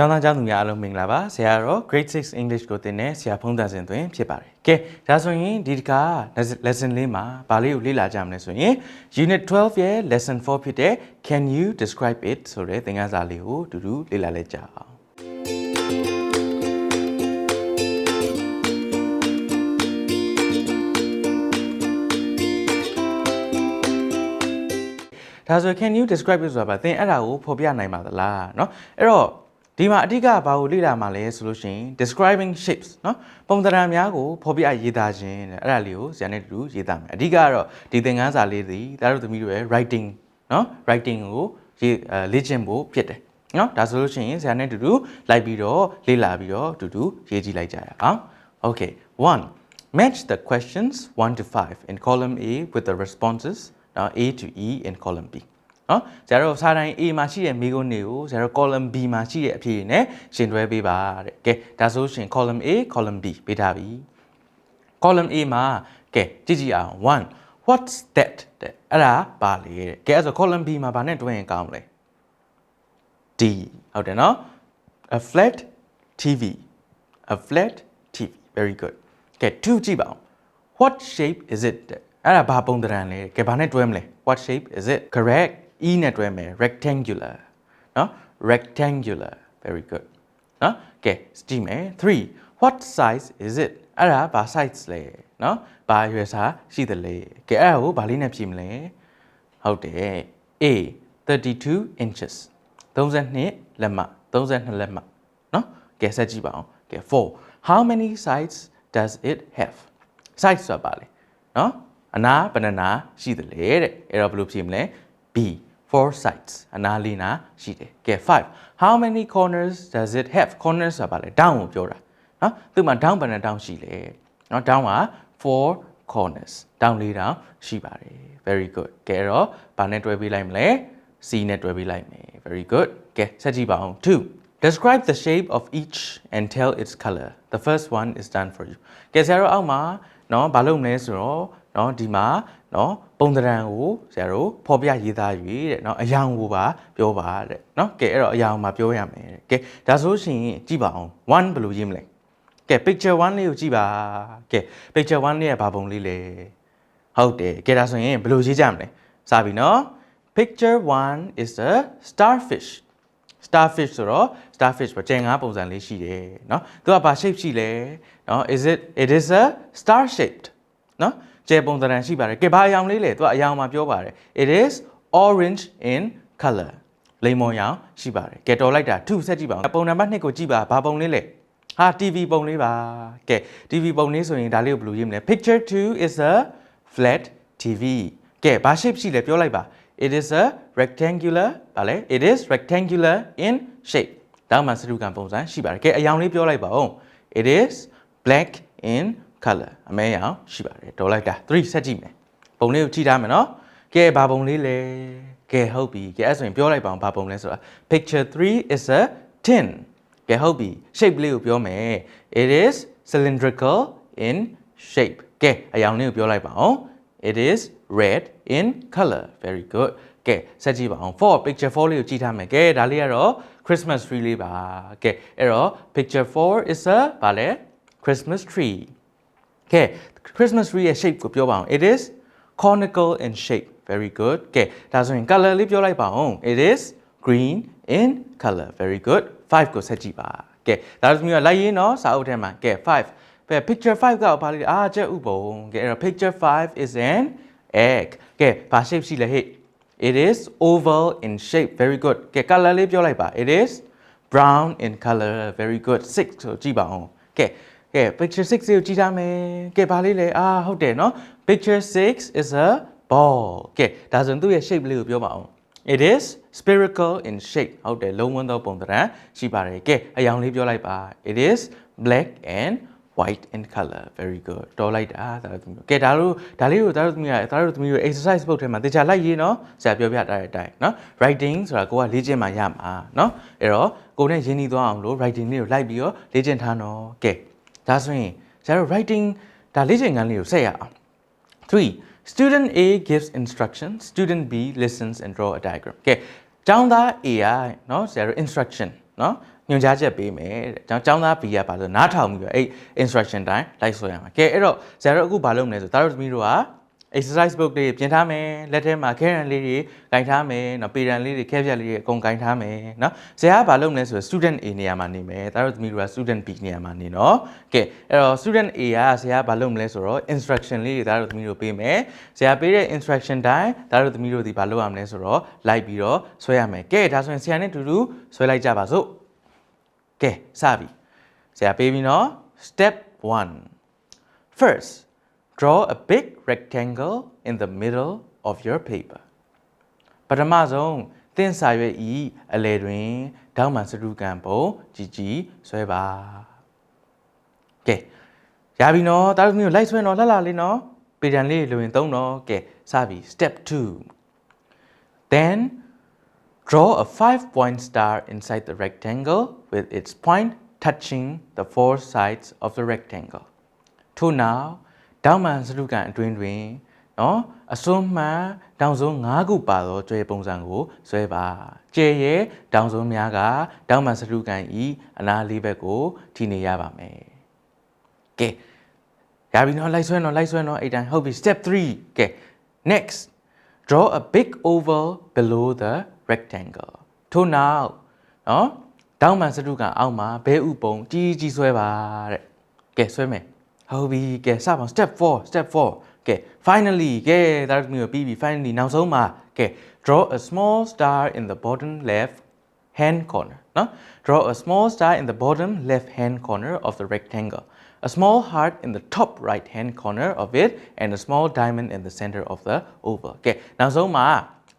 ကျောင်းသားကျောင်းသူများအားလုံးမင်္ဂလာပါဆရာတော့ Grade 6 English ကိုသင်တဲ့ဆရာဖုံးတန်စင်သွင်းဖြစ်ပါတယ်ကဲဒါဆိုရင်ဒီတစ်ခါ lesson လေးမှာဗာလေးကိုလေ့လာကြမလဲဆိုရင် Unit 12ရဲ့ Lesson 4ဖြစ်တဲ့ Can you describe it ဆိုတဲ့သင်ခန်းစာလေးကိုတူတူလေ့လာလိုက်ကြအောင် ဒါဆို can you describe it ဆိုတာပါသင်အဲ့ဒါကိုဖော်ပြနိုင်ပါသလားเนาะအဲ့တော့ ဒီမှာအဓိကဘာကိုလေ့လာမှာလဲဆိုလို့ရှိရင် describing shapes เนาะပုံသဏ္ဍာန်များကိုဖော်ပြရေးသားခြင်းတဲ့အဲ့ဒါလေးကိုဇာတ်နဲ့တူတူရေးသားမယ်အဓိကကတော့ဒီသင်ခန်းစာလေးသည်ဒါတို့သမီးတို့ရဲ့ writing เนาะ writing ကိုရေးအဲလေ့ကျင့်ဖို့ဖြစ်တယ်เนาะဒါဆိုလို့ရှိရင်ဇာတ်နဲ့တူတူလိုက်ပြီးတော့လေ့လာပြီးတော့တူတူရေးကြည့်လိုက်ကြရအောင် okay 1 match the questions 1 to 5 in column A with the responses now A to E in column B နော်ကျတော့စာတိုင်း A မှာရှိတဲ့မိကုန်းတွေကိုကျတော့ column B မှာရှိတဲ့အဖြေတွေနဲ့ရှင်တွဲပေးပါတဲ့ကဲဒါဆိုရှင် column A column B ပေးထားပြီ column A မှာကဲကြည့်ကြည့်အောင်1 what's that တဲ့အဲ့ဒါပါလေတဲ့ကဲအဲ့ဆို column B မှာဘာနဲ့တွဲရင်ကောင်းမလဲ D ဟုတ်တယ်နော် a flat TV a flat TV very good ကဲ2ကြည့်ပါဦး what shape is it တဲ့အဲ့ဒါဘာပုံသဏ္ဍာန်လဲကဲဘာနဲ့တွဲမလဲ what shape is it correct e နဲ့တွဲမယ် rectangular နော် rectangular very good နော်ကဲကြည့်မယ်3 what size is it အဲ့ဒါဘာ size လဲနော်ဘာရွယ်စားရှိသလဲကဲအဲ့ဒါကိုဘာလေးနဲ့ဖြည့်မလဲဟုတ်တယ် A 32 inches 32လက်မ32လက်မနော်ကဲဆက်ကြည့်ပါအောင်ကဲ4 how many sides does it have sides ဆိုတာပါလေနော်အနာဘယ်နှနာရှိသလဲတဲ့အဲ့တော့ဘယ်လိုဖြေမလဲ B four sides အနာလေးနာရှိတယ်ကဲ5 how many corners does it have corners ဆိုတာပါလေ down ကိုပြောတာနော်သူ့မှာ down ဘယ်နှ down ရှိလဲနော် down က4 corners down လေး down ရှိပါတယ် very good ကဲအဲ့တော့ဘာနဲ့တွဲပေးလိုက်မလဲ C နဲ့တွဲပေးလိုက်မယ် very good ကဲဆက်ကြည့်ပါအောင်2 describe the shape of each and tell its color the first one is done for you ကဲဆရာတို့အောက်မှာเนาะဘာလုပ်မလဲဆိုတော့เนาะဒီမှာเนาะ ပုံသဏ္ဍာန်ကိုဆရာတို့ဖော်ပြရေးသား၍တဲ့เนาะအယောင်ကိုပါပြောပါတဲ့เนาะကဲအဲ့တော့အယောင်မှာပြောရမယ်တဲ့ကဲဒါဆိုရှင်ကြည့်ပါအောင်1ဘယ်လိုရေးမလဲကဲ picture 1လေးကိုကြည့်ပါကဲ picture 1လေးရဲ့ဘာပုံလေးလဲဟုတ်တယ်ကဲဒါဆိုရင်ဘယ်လိုရေးကြမလဲစပြီเนาะ picture 1 is a starfish starfish ဆိုတော့ starfish ပေါ့ကြယ်ငါးပုံစံလေးရှိတယ်เนาะသူကဘာ shape ရှိလဲเนาะ is it it is a star shaped เนาะ ကြယ်ပုံသဏ္ဍာန်ရှိပါတယ်ကဲဘာအရောင်လေးလဲသူကအရောင်မှာပြောပါတယ် it is orange in color လိမ္မော်ရောင်ရှိပါတယ်ကဲတော်လိုက်တာ2ဆက်ကြည့်ပါဦးပုံနံပါတ်2ကိုကြည့်ပါဘာပုံလေးလဲဟာ TV ပုံလေးပါကဲ TV ပုံလေးဆိုရင်ဒါလေးကိုဘယ်လိုရေးမလဲ picture 2 is a flat TV ကဲဘာ shape ရှိလဲပြောလိုက်ပါ it is a rectangular ဗာလဲ it is rectangular in shape ဒါမှစတုကံပုံစံရှိပါတယ်ကဲအရောင်လေးပြောလိုက်ပါဦး it is black in color အမဲရောင်ရှိပါတယ်ဒေါ်လိုက်တာ3ဆက်ကြည့်မယ်ပုံလေးကိုကြည့်ထားမယ်နော်ကဲဘာပုံလေးလဲကဲဟုတ်ပြီကဲအဲ့ဆိုရင်ပြောလိုက်ပါအောင်ဘာပုံလဲဆိုတာ picture 3 is a tin ကဲဟုတ်ပြီ shape လေးကိုပြောမယ် it is cylindrical in shape ကဲအရောင်လေးကိုပြောလိုက်ပါအောင် it is red in color very good ကဲဆက်ကြည့်ပါအောင်4 picture 4လေးကိုကြည့်ထားမယ်ကဲဒါလေးကတော့ christmas tree လေးပါကဲအဲ့တော့ picture 4 is a ဗာလဲ christmas tree ကဲ christmas tree ရဲ့ shape ကိုပြောပါအောင် it is conical in shape very good ကဲဒါဆိုရင် color လေးပြောလိုက်ပါအောင် it is green in color very good 5ကိုဆက်ကြည့်ပါကဲဒါဆိုမျိုးလိုက်ရင်တော့စာအုပ်ထဲမှာကဲ5ပဲ picture 5ကဘာလဲအာကျက်ဥပုံကဲအဲ့တော့ picture 5 is an egg ကဲဘာ shape ရှိလဲဟဲ့ it is oval in shape very good ကဲ color လေးပြောလိုက်ပါ it is brown in color very good 6ဆိုကြည့်ပါအောင်ကဲ ကဲ picture 6ကိုကြည့်ထားမယ်ကဲဘာလေးလဲအာဟုတ်တယ်နော် picture 6 is a ball ကဲဒါဆိုရင်သူ့ရဲ့ shape လေးကိုပြောပါအောင် it is spherical in shape ဟုတ်တယ်လုံးဝန်းသောပုံသဏ္ဍာန်ရှိပါတယ်ကဲအရောင်လေးပြောလိုက်ပါ it is black and white in color very good တော်လိုက်တာဒါတို့ကဲဒါတို့ဒါလေးကိုဒါတို့သမီးကဒါတို့သမီးတို့ exercise book ထဲမှာတေချာလိုက်ရေးနော်ဆရာပြောပြထားတဲ့အတိုင်းနော် writing ဆိုတာကိုကလေ့ကျင့်မှရမှာနော်အဲ့တော့ကိုနဲ့ရင်းနှီးသွားအောင်လို့ writing လေးကိုလိုက်ပြီးတော့လေ့ကျင့်ထားနော်ကဲ ဒါဆိုရင်ဆရာတို့ writing ဒါလေ့ကျင့်ခန်းလေးကိုဆက်ရအောင် 3 student A gives instructions student B listens and draw a diagram ကဲကျောင်းသား A ကเนาะဆရာတို့ instruction เนาะ ညွှန်ကြားချက်ပေးမယ်တဲ့ကျောင်းကျောင်းသား B ကပါလို့နားထောင်ပြီးတော့အဲ့ instruction တိုင်းလိုက်ဆွဲရမှာကဲအဲ့တော့ဆရာတို့အခုဘာလုပ်မလဲဆိုသားတို့သမီးတို့က exercise book တွေပြင်ထားမယ်လက်ထဲမှာခဲရန်လေးတွေကင်ထားမယ်နော်ပေရန်လေးတွေခဲပြက်လေးတွေအကုန်ကင်ထားမယ်နော်ဆရာကဘာလုပ်မလဲဆိုတော့ student A နေရာမှာနေမယ်သားတို့သမီးတို့က student B နေရာမှာနေနော်ကဲအဲ့တော့ student A ကဆရာကဘာလုပ်မလဲဆိုတော့ instruction လေးတွေသားတို့သမီးတို့ပေးမယ်ဆရာပေးတဲ့ instruction တိုင်းသားတို့သမီးတို့ဒီဘာလုပ်ရမလဲဆိုတော့လိုက်ပြီးတော့ဆွဲရမယ်ကဲဒါဆိုရင်ဆရာနဲ့အတူတူဆွဲလိုက်ကြပါစို့ကဲစပြီဆရာပေးပြီနော် step 1 first draw a big rectangle in the middle of your paper ပထမဆုံးသင်စာရွက်ဤအလယ်တွင်ဒေါင်းမှန်စရုကံပုံကြည်ကြည်ဆွဲပါကဲရပြီနော်တားတို့မျိုးလိုက်ဆွဲနော်လှလှလေးနော်ပေတံလေးလိုရင်သုံးနော်ကဲစပြီ step 2 then draw a five point star inside the rectangle with its point touching the four sides of the rectangle ထို့နောက် တောင်မှန်စရုကန်အတွင်းတွင်နော်အစွန်းမှန်တောင်စုံ၅ခုပါသောကျွဲပုံစံကိုဆွဲပါကျဲရဲတောင်စုံများကတောင်မှန်စရုကန်ဤအနားလေးဘက်ကိုထိနေရပါမယ်ကဲရပြီနော်လိုက်ဆွဲနော်လိုက်ဆွဲနော်အဲ့တိုင်းဟုတ်ပြီ step 3ကဲ next draw a big oval below the rectangle ထို့နောက်နော်တောင်မှန်စရုကန်အောက်မှာဘဲဥပုံကြီးကြီးဆွဲပါတဲ့ကဲဆွဲမယ်ဟုတ် ပြီကဲစပါအောင် step 4 step 4ကဲ finally ကဲဒါတို့မျိုးပြီးပြီ finally နောက်ဆုံးမှာကဲ draw a small star in the bottom left hand corner နော် draw a small star in the bottom left hand corner of the rectangle a small heart in the top right hand corner of it and a small diamond in the center of the oval ကဲနောက်ဆုံးမှာ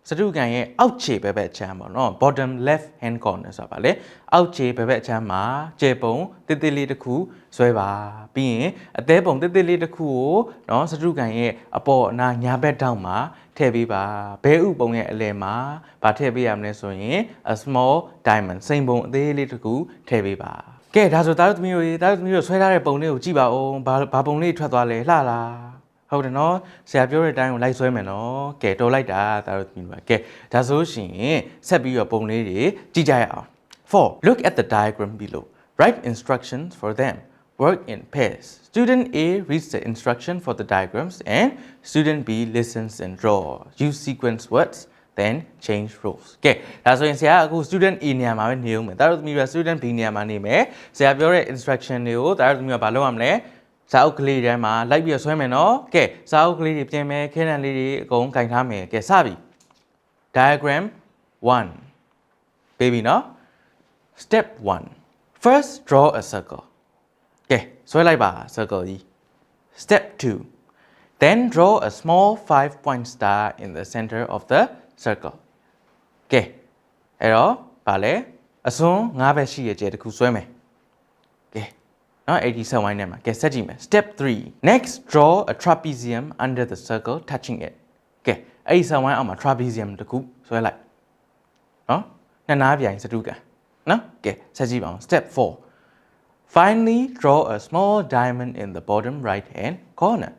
စတုကန်ရဲ့အောက်ခြေဘက်ဘက်အချမ်းပေါ့နော် bottom left hand corner ဆိုတာပါလေအောက်ခြေဘက်ဘက်အချမ်းမှာကျေပုံတစ်တစ်လေးတစ်ခုဆွဲပါပြီးရင်အသေးပုံတစ်တစ်လေးတစ်ခုကိုနော်စတုကန်ရဲ့အပေါ်အနာညာဘက်ထောက်မှာထည့်ပေးပါဘဲဥပုံရဲ့အလယ်မှာဗာထည့်ပေးရမလဲဆိုရင် a small diamond စိန်ပုံအသေးလေးတစ်ခုထည့်ပေးပါကဲဒါဆိုသားတို့သမီးတို့ရေသားတို့သမီးတို့ဆွဲထားတဲ့ပုံလေးကိုကြည့်ပါဦးဘာဘာပုံလေးထွက်သွားလဲလှလား ဟုတ်တယ်နော်ဆရာပြောတဲ့အတိုင်းကိုလိုက်ဆွဲမယ်နော်ကဲတော်လိုက်တာဒါတို့မြင်ပါကဲဒါဆိုရှင်ဆက်ပြီးတော့ပုံလေးတွေကြည့်ကြရအောင်4 look at the diagram below write instructions for them work in pairs student A reads the instruction for the diagrams and student B listens and draw use sequence words then change roles ကဲဒါဆိုရင်ဆရာကအခု student A နေရာမှာပဲနေဦးမယ်ဒါတို့သမီးက student B နေရာမှာနေမယ်ဆရာပြောတဲ့ instruction တွေကိုဒါတို့သမီးကဘာလုပ်ရမလဲ စာအုပ်ကလေးထဲမှာလိုက်ပြီးတော့ဆွဲမယ်နော်ကဲစာအုပ်ကလေးတွေပြင်မယ်ခဲတံလေးတွေအကုန်ကင်ထားမယ်ကဲစပြီ diagram 1ပေးပြီနော် step 1 first draw a circle ကဲဆွဲလိုက်ပါ circle ကြီး step 2 then draw a small five point star in the center of the circle ကဲအဲ့တော့ဗာလဲအစွန်း၅ဘက်ရှိရကျဲတစ်ခုဆွဲမယ် ကဲ နော်အဲ့ဒီဆက်ဝိုင်းထဲမှာကဲဆက်ကြည့်မယ် step 3 next draw a trapezium under the circle touching it ကဲအဲ့ဒီဆက်ဝိုင်းအောက်မှာ trapezium တစ်ခုဆွဲလိုက်နော်နှစ်နားပြိုင်စတုကန်နော်ကဲဆက်ကြည့်ပါအောင် step 4 finally draw a small diamond in the bottom right hand corner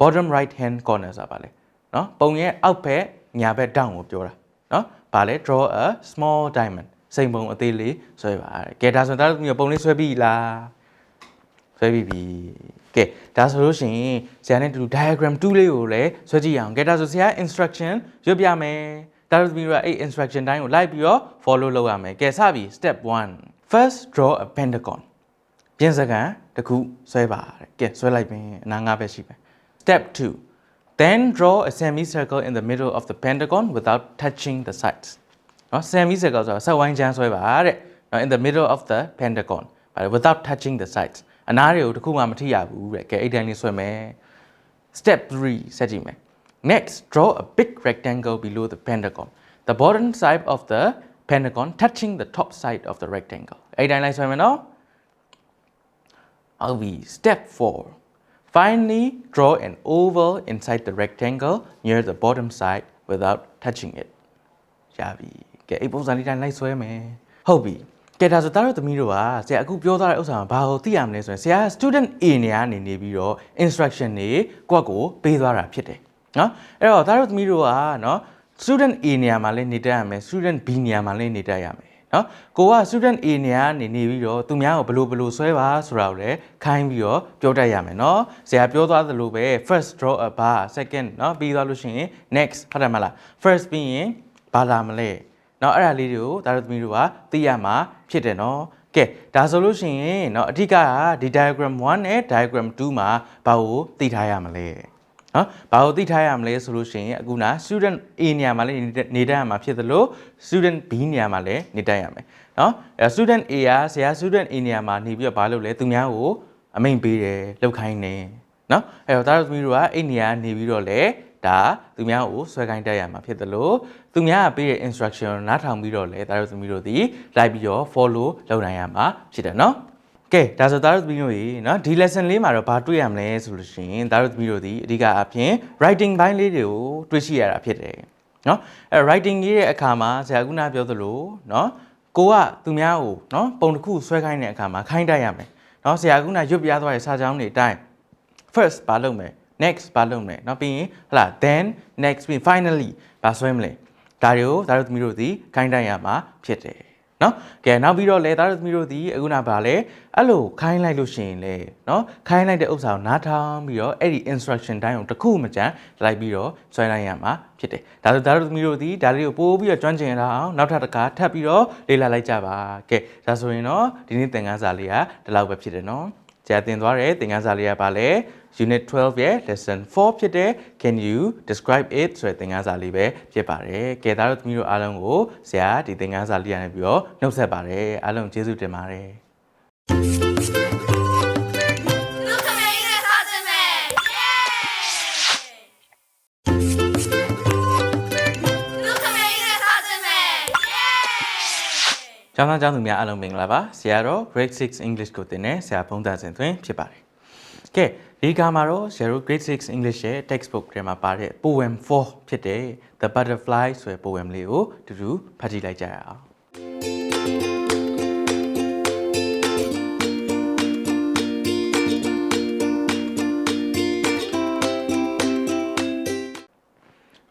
bottom right hand corner ဆိုတာပါလေနော်ပုံရဲ့အောက်ဘက်ညာဘက်တောင်ကိုပြောတာနော်ဗာလဲ draw a small diamond စိန်ပုံအသေးလေးဆွဲပါကဲဒါဆိုတော့ဒါပုံလေးဆွဲပြီလား ဆွဲပြီးပြီကဲဒါဆိုလို့ရှိရင်ဆရာနဲ့တူတူ diagram 2လေးကိုလည်းဆွဲကြည့်ရအောင်ကဲဒါဆိုဆရာ instruction ရွတ်ပြမယ်ဒါဆိုပြီးတော့အဲ့ instruction တိုင်းကိုလိုက်ပြီးတော့ follow လုပ်ရမယ်ကဲစပြီ step 1 first draw a pentagon ပြင်စကန်တစ်ခုဆွဲပါတဲ့ကဲဆွဲလိုက်ပြီအနာငါပဲရှိပဲ step 2 then draw a semicircle in the middle of the pentagon without touching the sides နော် semicircle ဆိုတာဆက်ဝိုင်းချမ်းဆွဲပါတဲ့နော် in the middle of the pentagon but without touching the sides အနားတွေကိုတစ်ခုမှမထိရဘူးတဲ့ကဲအဲ့တိုင်းလေးဆွဲမယ် step 3ဆက်ကြည့်မယ် next draw a big rectangle below the pentagon the bottom side of the pentagon touching the top side of the rectangle အဲ့တိုင်းလိုက်ဆွဲမယ်နော် I'll be step 4 finally draw an oval inside the rectangle near the bottom side without touching it ရပြီကဲအဲ့ပုံစံလေးတိုင်းလိုက်ဆွဲမယ်ဟုတ်ပြီ ကဲဒါဆိုသားတို့သမီးတို့ကဆရာအခုပြောထားတဲ့ဥစ္စာကဘာကိုသိရမလဲဆိုရင်ဆရာ student A နေရာနေနေပြီးတော့ instruction တွေကိုယ့်ကိုပေးသွားတာဖြစ်တယ်နော်အဲ့တော့သားတို့သမီးတို့ကနော် student A နေရာမှာလည်းနေတတ်ရမယ် student B နေရာမှာလည်းနေတတ်ရမယ်နော်ကိုက student A နေရာနေနေပြီးတော့သူများကိုဘလို့ဘလို့ဆွဲပါဆိုတာကိုလည်းခိုင်းပြီးတော့ပြောတတ်ရမယ်နော်ဆရာပြောသွားသလိုပဲ first draw a bar second နော်ပြီးသွားလို့ရှိရင် next ဟုတ်တယ်မလား first ပြီးရင်ဘာလာမလဲ နော်အဲ့ဒါလေးတွေကိုဒါတို့သမီးတို့ကသိရမှာဖြစ်တယ်နော်ကဲဒါဆိုလို့ရှိရင်เนาะအဓိကကဒီ diagram 1နဲ့ diagram 2မှာဘာကိုသိထားရမလဲနော်ဘာကိုသိထားရမလဲဆိုလို့ရှိရင်အခုန student A နေရာမှာလည်းနေတတ်ရမှာဖြစ်သလို student B နေရာမှာလည်းနေတတ်ရမယ်နော်အဲ student A ကဆရာ student A နေရာမှာနေပြီးတော့ဘာလုပ်လဲသူများကိုအမိန်ပေးတယ်လောက်ခိုင်းတယ်နော်အဲ့တော့ဒါတို့သမီးတို့ကအဲ့နေရာနေပြီးတော့လေ ဒါသူများကိုဆွဲခိုင်းတတ်ရမှာဖြစ်သလိုသူများကပေးတဲ့ instruction ကိုနားထောင်ပြီးတော့လေဒါတို့သမီးတို့ဒီလိုက်ပြီးတော့ follow လုပ်နိုင်ရမှာဖြစ်တယ်နော်ကဲဒါဆိုသားတို့သမီးတို့ရေနော်ဒီ lesson လေးမှာတော့ဘာတွေ့ရမလဲဆိုလို့ရှိရင်သားတို့သမီးတို့ဒီအဓိကအဖြစ် writing ဘိုင်းလေးတွေကိုတွေ့ရှိရတာဖြစ်တယ်နော်အဲ writing ရေးတဲ့အခါမှာဆရာကနာပြောသလိုနော်ကိုကသူများကိုနော်ပုံတစ်ခုဆွဲခိုင်းတဲ့အခါမှာခိုင်းတတ်ရမယ်နော်ဆရာကနာရွတ်ပြသွားတဲ့စာကြောင်းတွေအတိုင်း first ဘာလုပ်မလဲ next ဘာလုပ်မလဲเนาะပြီးရင်ဟလာ then next ပြီး finally ဘာဆွဲမလဲဒါတွေကိုဒါတို့သမီးတို့ဒီခိုင်းတိုင်းရမှာဖြစ်တယ်เนาะကဲနောက်ပြီးတော့လေဒါတို့သမီးတို့ဒီအခုနဘာလဲအဲ့လိုခိုင်းလိုက်လို့ရှိရင်လေเนาะခိုင်းလိုက်တဲ့ဥစ္စာကိုနားထောင်ပြီးတော့အဲ့ဒီ instruction တိုင်းကိုတစ်ခုမကြမ်းလိုက်ပြီးတော့ဆွဲလိုက်ရမှာဖြစ်တယ်ဒါဆိုဒါတို့သမီးတို့ဒီဒါလေးကိုပို့ပြီးတော့ကျွမ်းကျင်ရအောင်နောက်ထပ်တစ်ခါထပ်ပြီးတော့လေ့လာလိုက်ကြပါကဲဒါဆိုရင်တော့ဒီနေ့သင်ခန်းစာလေးကဒီလောက်ပဲဖြစ်တယ်เนาะ ကြာတင်သွားတယ်သင်ခန်းစာလေးကပါလဲ unit 12ရဲ့ lesson 4ဖြစ်တဲ့ can you describe it ဆိုတဲ့သင်ခန်းစာလေးပဲဖြစ်ပါတယ်။ကဲသားတို့သမီးတို့အားလုံးကိုဆရာဒီသင်ခန်းစာလေးရနေပြီးတော့နှုတ်ဆက်ပါတယ်။အားလုံးကျေးဇူးတင်ပါတယ်။ ကျောင်းသားကျောင်းသူများအားလုံးမင်္ဂလာပါဆရာတော် grade 6 English ကိုသင်တဲ့ဆရာဖုံးတန်စင်သွင်းဖြစ်ပါတယ်ကဲဒီကမှာတော့ဆရာတို့ grade 6 English ရဲ့ textbook ထဲမှာပါတဲ့ poem 4ဖြစ်တဲ့ the butterfly ဆိုတဲ့ poem လေးကိုတူတူဖတ်ကြည့်လိုက်ကြရအောင်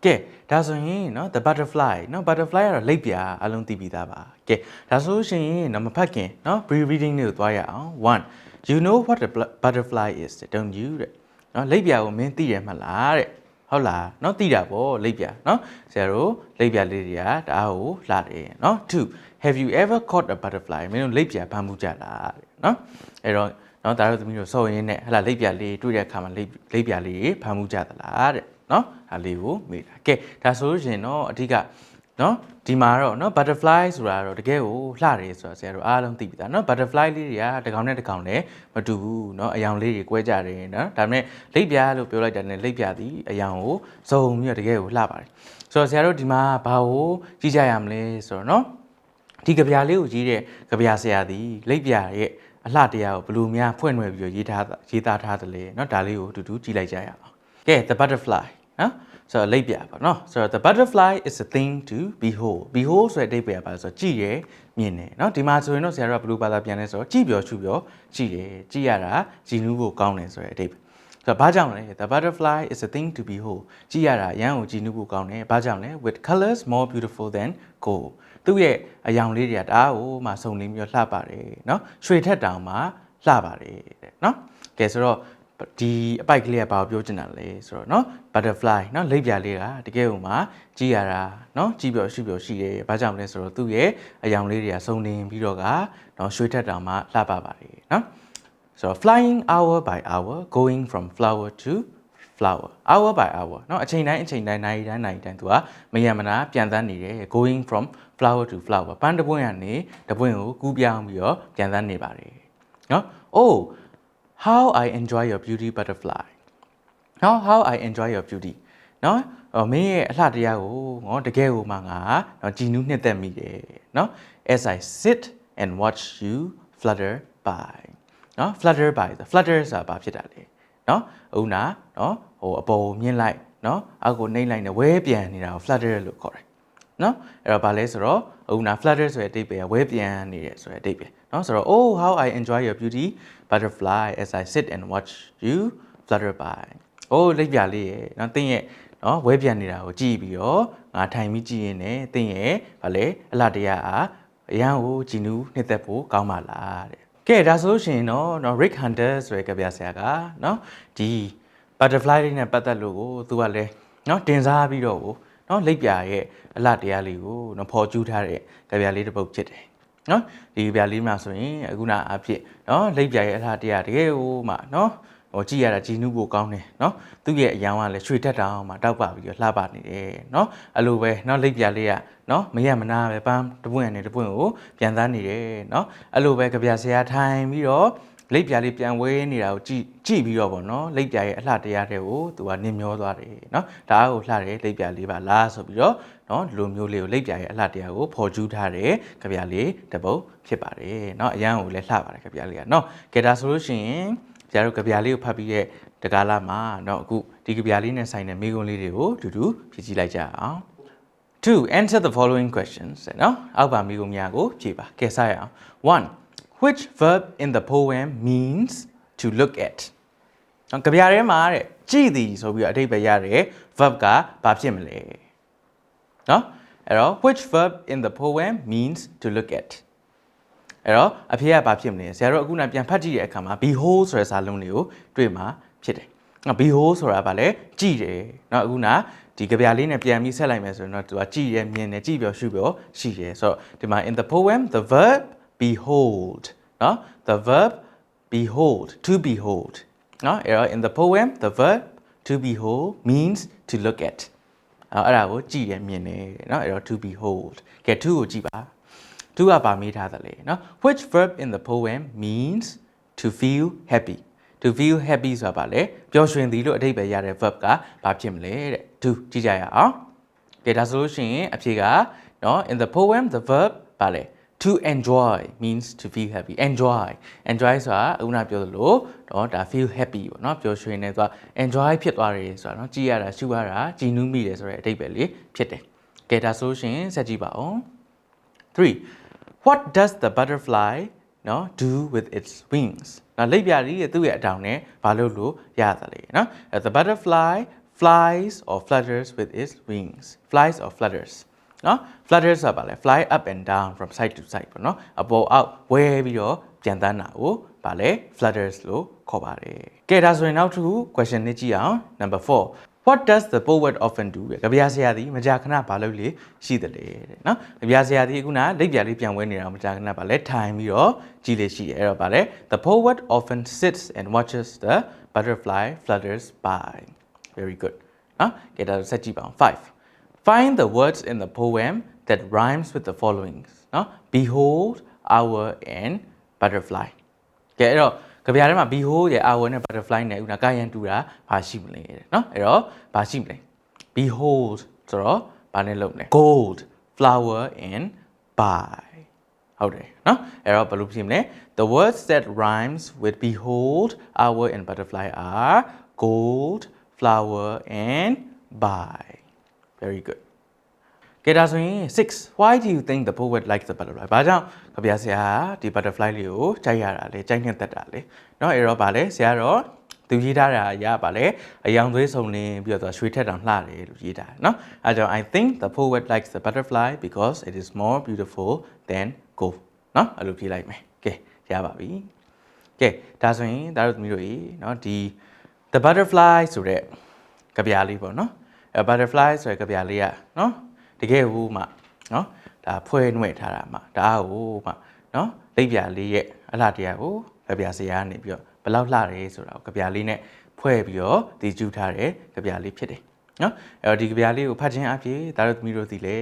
ကဲ ဒါဆိုရင်เนาะ the butterfly เนาะ butterfly ကတော့လိပ်ပြာအလုံးသိပြီးသားပါကဲဒါဆိုလို့ရှိရင်တော့မဖတ်ခင်เนาะ pre reading လေးကိုသွားရအောင် one you know what a bl- butterfly is don't you တဲ့เนาะလိပ်ပြာကိုမင်းသိတယ်မလားတဲ့ဟုတ်လားเนาะသိတာပေါ့လိပ်ပြာเนาะဆရာတို့လိပ်ပြာလေးတွေကတအားကိုလှတယ်เนาะ two have you ever caught a butterfly မင်းတို့လိပ်ပြာဖမ်းမှုကြလားတဲ့เนาะအဲ့တော့เนาะဒါတို့သမီးတို့စော်ရင်းနဲ့ဟလာလိပ်ပြာလေးတွေ့တဲ့အခါမှာလိပ်လိပ်ပြာလေးဖမ်းမှုကြသလားတဲ့ เนาะ အလေးကိုမေးတာကဲဒါဆိုလို့ရှင်တော့အဓိကနော်ဒီမှာတော့နော် butterfly ဆိုတာတော့တကယ်ကိုလှတယ်ဆိုတာဆရာတို့အားလုံးသိပြီသားနော် butterfly လေးတွေကတကောင်နဲ့တကောင်နဲ့မတူဘူးနော်အယောင်လေးတွေကွဲကြတယ်နော်ဒါပေမဲ့လိပ်ပြားလို့ပြောလိုက်တာနဲ့လိပ်ပြားသည်အယောင်ကိုစုံပြီးတော့တကယ်ကိုလှပါတယ်ဆိုတော့ဆရာတို့ဒီမှာဘာကိုကြည့်ကြရမလဲဆိုတော့နော်ဒီကြပြားလေးကိုကြီးတဲ့ကြပြားဆရာသည်လိပ်ပြားရဲ့အလှတရားကိုဘယ်လိုများဖွင့်ွယ်ပြီးတော့ရေးထားရေးသားထားတယ်လဲနော်ဒါလေးကိုအတူတူကြည့်လိုက်ကြရအောင်ကဲ the butterfly နော်ဆိုတော့လိပ်ပြပါနော်ဆိုတော့ the butterfly is a thing to behold behold ဆိုတဲ့အဓိပ္ပာယ်ပါဆိုတော့ကြည့်ရမြင်တယ်နော်ဒီမှာဆိုရင်တော့ဆရာတို့ကဘယ်လိုဘာသာပြန်လဲဆိုတော့ကြည့်ပြောရှုပြောကြည့်တယ်ကြည့်ရတာကြည်နူးဖို့ကောင်းတယ်ဆိုတဲ့အဓိပ္ပာယ်ဆိုတော့ဘာကြောင့်လဲ the butterfly is a thing to behold ကြည့်ရတာအရန်ကိုကြည်နူးဖို့ကောင်းတယ်ဘာကြောင့်လဲ with colors more beautiful than gold သူ့ရဲ့အယောင်လေးတွေကတအားဟိုမှစုံလင်းပြီးတော့လှပါတယ်နော်ရွှေထက်တောင်မှလှပါတယ်တဲ့နော်ကဲဆိုတော့ ဒီအပိုက်ကလေးကဘာကိုပြောချင်တာလဲဆိုတော့เนาะ butterfly เนาะလိပ်ပြာလေးကတကယ်ဟိုမှာကြည့်ရတာเนาะကြည့်ပြောရှုပြောရှိတယ်ဘာကြောင့်လဲဆိုတော့သူ့ရဲ့အယောင်လေးတွေကစုံလင်းပြီးတော့ကเนาะရွှေထက်တောင်မှလှပပါတယ်เนาะ so flying hour by hour going from flower to flower hour by hour เนาะအချိန်တိုင်းအချိန်တိုင်းနိုင်တိုင်းနိုင်တိုင်းသူကမယံမနာပြန်တန်းနေတယ် going from flower to flower ပန်းတစ်ပွင့်ကနေတစ်ပွင့်ကိုကူးပြောင်းပြီးတော့ပြန်တန်းနေပါတယ်เนาะ oh how i enjoy your beauty butterfly နော် how i enjoy your beauty နော်မင်းရဲ့အလှတရားကိုနော်တကယ်ကိုမှငါနော်ကြည်နူးနှစ်သက်မိတယ်နော် as i sit and watch you flutter by နော် flutter by flutter ဆိုတာဘာဖြစ်တာလဲနော်ဥနာနော်ဟိုအပေါ်ကိုမြင်လိုက်နော်အောက်ကိုနှိမ့်လိုက်နဲ့ဝဲပြန်နေတာကို flutter လို့ခေါ်တယ်နော်အဲ့တော့ဘာလဲဆိုတော့ဥနာ flutter ဆိုတဲ့အတိတ်ပဲဝဲပြန်နေတယ်ဆိုတဲ့အတိတ်ပဲ နော်ဆိုတော့ oh how i enjoy your beauty butterfly as i sit and watch you flutter by oh လိပ်ပြလေးရဲ့နော်တင်းရဲ့နော်ဝဲပြန်နေတာကိုကြည့်ပြီးတော့ငါထိုင်ပြီးကြည့်ရင်းနဲ့တင်းရဲ့ဗာလဲအလှတရားအားအရန်ကိုကြည်နူးနှစ်သက်ဖို့ကောင်းပါလားတဲ့ကဲဒါဆိုလို့ရှိရင်တော့နော် Rick Hunter ဆိုတဲ့ကဗျာဆရာကနော်ဒီ butterfly လေးနဲ့ပတ်သက်လို့ကိုသူကလည်းနော်တင်စားပြီးတော့ကိုနော်လိပ်ပြာရဲ့အလှတရားလေးကိုနော်ဖော်ကျူးထားတဲ့ကဗျာလေးတစ်ပုဒ်ဖြစ်တယ် နော်ဒီပြလေးမှာဆိုရင်အခုနအဖြစ်နော်လက်ပြရဲ့အလားတရားတကယ်ဟိုမှနော်ဟိုကြည့်ရတာဂျီနူးကိုကောင်းတယ်နော်သူ့ရဲ့အရန်ကလည်းရွှေတက်တောင်မှတောက်ပါပြီးတော့လှပနေတယ်နော်အဲ့လိုပဲနော်လက်ပြလေးကနော်မရမနာပဲပန်းတပွင့်နဲ့တပွင့်ကိုပြန်သားနေတယ်နော်အဲ့လိုပဲကြပြဆရာထိုင်ပြီးတော့ လိပ်ပြလေးပြန်ဝဲနေတာကိုကြည့်ကြည့်ပြီးတော့ဗောနော်လိပ်ပြရဲ့အလှတရားတွေကိုသူကနင်မျောသွားတယ်เนาะဒါကိုလှတယ်လိပ်ပြလေးပါလားဆိုပြီးတော့เนาะဒီလိုမျိုးလေးကိုလိပ်ပြရဲ့အလှတရားကိုဖော်ကျူးထားတယ်ကြပြလေးတစ်ပုတ်ဖြစ်ပါတယ်เนาะအရန်ကိုလည်းလှပါတယ်ကြပြလေးကเนาะကဲဒါဆိုလို့ရှိရင် ဆရာတို့ကြပြလေးကိုဖတ်ပြီးတဲ့တကားလာမှာเนาะအခုဒီကြပြလေးနဲ့ဆိုင်တဲ့မိကုံးလေးတွေကိုအတူတူဖြည့်ကြည့်လိုက်ကြအောင် to answer the following questions တဲ့เนาะအောက်ပါမိကုံးများကိုဖြည့်ပါကဲစရအောင် one which verb in the poem means to look at နော်ကြပြထဲမှာတဲ့ကြည့်သည်ဆိုပြီးတော့အဓိပ္ပာယ်ရတဲ့ verb ကဘာဖြစ်မလဲနော်အဲ့တော့ which verb in the poem means to look at အဲ့တော့အဖေကဘာဖြစ်မလဲဆရာတို့အခုနပြန်ဖတ်ကြည့်တဲ့အခါမှာ behold ဆိုတဲ့စာလုံးလေးကိုတွေ့မှာဖြစ်တယ်နော် behold ဆိုတာဗာလဲကြည့်တယ်နော်အခုနဒီကြပြလေးနဲ့ပြန်ပြီးဆက်လိုက်မယ်ဆိုရင်တော့သူကကြည့်ရမြင်တယ်ကြည့်ပြောရှုပြောရှိတယ်ဆိုတော့ဒီမှာ in the poem the verb behold နော် the verb behold to behold နော်အဲ့တော့ in the poem the verb to behold means to look at အဲ့ဒါကိုကြည့်ရမြင်တယ်နော်အဲ့တော့ to behold ကဲ to ကိုကြည့်ပါ to ကပါမေးထားသလဲနော် which verb in the poem means to feel happy to feel happy ဆိုတာပါလေပျော်ရွှင်သည်လို့အဓိပ္ပာယ်ရတဲ့ verb ကဘာဖြစ်မလဲတဲ့ do ကြည့်ကြရအောင်ကဲဒါဆိုလို့ရှိရင်အဖြေကနော် in the poem the verb ပါလေ to enjoy means to feel happy enjoy enjoy ဆိုတာအခုနပြောသလိုတော့ဒါ feel happy ပေါ့နော်ပျော်ရွှင်နေသွား enjoy ဖြစ်သွားတယ်ဆိုတာနော်ကြည်ရတာရှုရတာကြည်နူးမိတယ်ဆိုတဲ့အဓိပ္ပာယ်လေးဖြစ်တယ်ကဲဒါဆိုရှင်ဆက်ကြည့်ပါအောင်3 what does the butterfly နော် do with its wings နော်လက်ပြားကြီးရဲ့သူ့ရဲ့အတောင်နဲ့ဘာလို့လို့ရသလဲနော် the butterfly flies or flutters with its wings flies or flutters နော် flutters ဆိုတာဘာလဲ fly up and down from side to side ပေါ့နော်အပေါ်အောက်ဝဲပြီးတော့ပြန်တန်းတာကိုဘာလဲ flutters လို့ခေါ်ပါတယ်ကဲဒါဆိုရင်နောက်တစ်ခု question နဲ့ကြည့်အောင် number 4 What does the poet often do တဲ့ကြပြဆရာသည်မကြာခဏဘာလုပ်လေရှိတယ်လေတဲ့နော်ကြပြဆရာသည်အခုနလိပ်ပြလေးပြန်ဝဲနေတာမကြာခဏဘာလဲထိုင်ပြီးတော့ကြည့်လေရှိတယ်အဲ့တော့ဘာလဲ The poet often sits and watches the butterfly flutters by very good နော်ကဲဒါဆက်ကြည့်ပါအောင်5 Find the words in the poem that rhymes with the following No, behold hour and butterfly. Okay, you know, ကဲအဲ့တော့ကြပြားထဲမှာ behold ရဲ့ hour နဲ့ butterfly နဲ့ဥနာကာယန်တူတာဘာရှိမလဲနော်အဲ့တော့ဘာရှိမလဲ behold ဆိုတော့ဘာနဲ့လုပ်မလဲ gold flower and by ဟုတ်တယ်နော်အဲ့တော့ဘယ်လိုဖြစ်မလဲ the words that rhymes with behold hour and butterfly are gold flower and by very good ကဲဒါဆိုရင်6 why do you think the poet likes the butterfly ဘာကြောင့်ကြပြဆရာဒီ butterfly လေးကိုကြိုက်ရတာလဲကြိုက်နှစ်သက်တာလဲเนาะအဲ့တော့ဗာလဲဆရာတော့သူရေးထားတာရပါလေအယောင်သွေးစုံလင်းပြီးတော့ရွှေထက်တောင်လှတယ်လို့ရေးထားတယ်เนาะအဲကြောင့် I think the poet likes the butterfly because it is more beautiful than gold เนาะအဲ့လိုဖြေလိုက်မယ်ကဲရပါပြီကဲဒါဆိုရင်ဒါတို့သမီးတို့ရေเนาะဒီ the butterfly ဆိုတဲ့ကြပြလေးပေါ့เนาะအဲ butterfly ဆိုတဲ့ကဗျာလေးကနော်တကယ်ဟူမှနော်ဒါဖွဲ့နှဲ့ထားတာမှဒါဟူမှနော်လိပ်ပြာလေးရဲ့အလှတရားကိုကဗျာဆရာကနေပြီးတော့ဘလောက်လှတယ်ဆိုတာကိုကဗျာလေးနဲ့ဖွဲ့ပြီးတော့တည်ကျူးထားတဲ့ကဗျာလေးဖြစ်တယ်နော်အဲ့တော့ဒီကဗျာလေးကိုဖတ်ခြင်းအပြင်ဒါတို့သမီးတို့ဒီလေ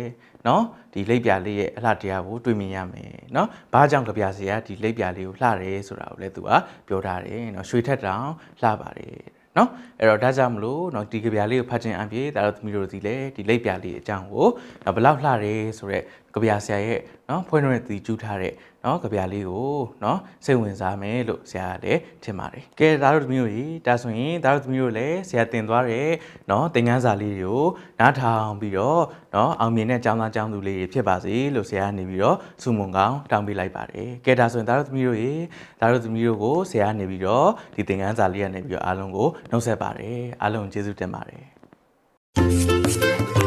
နော်ဒီလိပ်ပြာလေးရဲ့အလှတရားကိုတွေ့မြင်ရမယ်နော်ဘာကြောင့်ကဗျာဆရာဒီလိပ်ပြာလေးကိုလှတယ်ဆိုတာကိုလည်းသူကပြောထားတယ်နော်ရွှေထက်တောင်လှပါတယ် နော်အဲ့တော့ဒါကြောင့်မလို့နော်ဒီကြပြားလေးကိုဖတ်ခြင်းအပြင်ဒါတော့သမီးတို့ဒီလေဒီလိပ်ပြားလေးအကြောင်းကိုဘလောက်လှတယ်ဆိုတော့ ကဗျာဆရာရဲ့နော်ဖွဲ့နှုတ်နဲ့တီးကျူးထားတဲ့နော်ကဗျာလေးကိုနော်စိတ်ဝင်စားမယ်လို့ဆရာကလည်းထင်ပါတယ်ကဲဒါတို့သမီးတို့ကြီးဒါဆိုရင်ဒါတို့သမီးတို့လည်းဆရာတင်သွားတဲ့နော်သင်ခန်းစာလေးတွေကိုနားထောင်ပြီးတော့နော်အောင်မြင်တဲ့ကျောင်းသားကျောင်းသူလေးတွေဖြစ်ပါစေလို့ဆရာကနေပြီးတော့စုမုံကောင်းတောင်းပေးလိုက်ပါတယ်ကဲဒါဆိုရင်ဒါတို့သမီးတို့ကြီးဒါတို့သမီးတို့ကိုဆရာကနေပြီးတော့ဒီသင်ခန်းစာလေးကနေပြီးတော့အားလုံးကိုနှုတ်ဆက်ပါတယ်အားလုံးကျေးဇူးတင်ပါတယ် Thank you.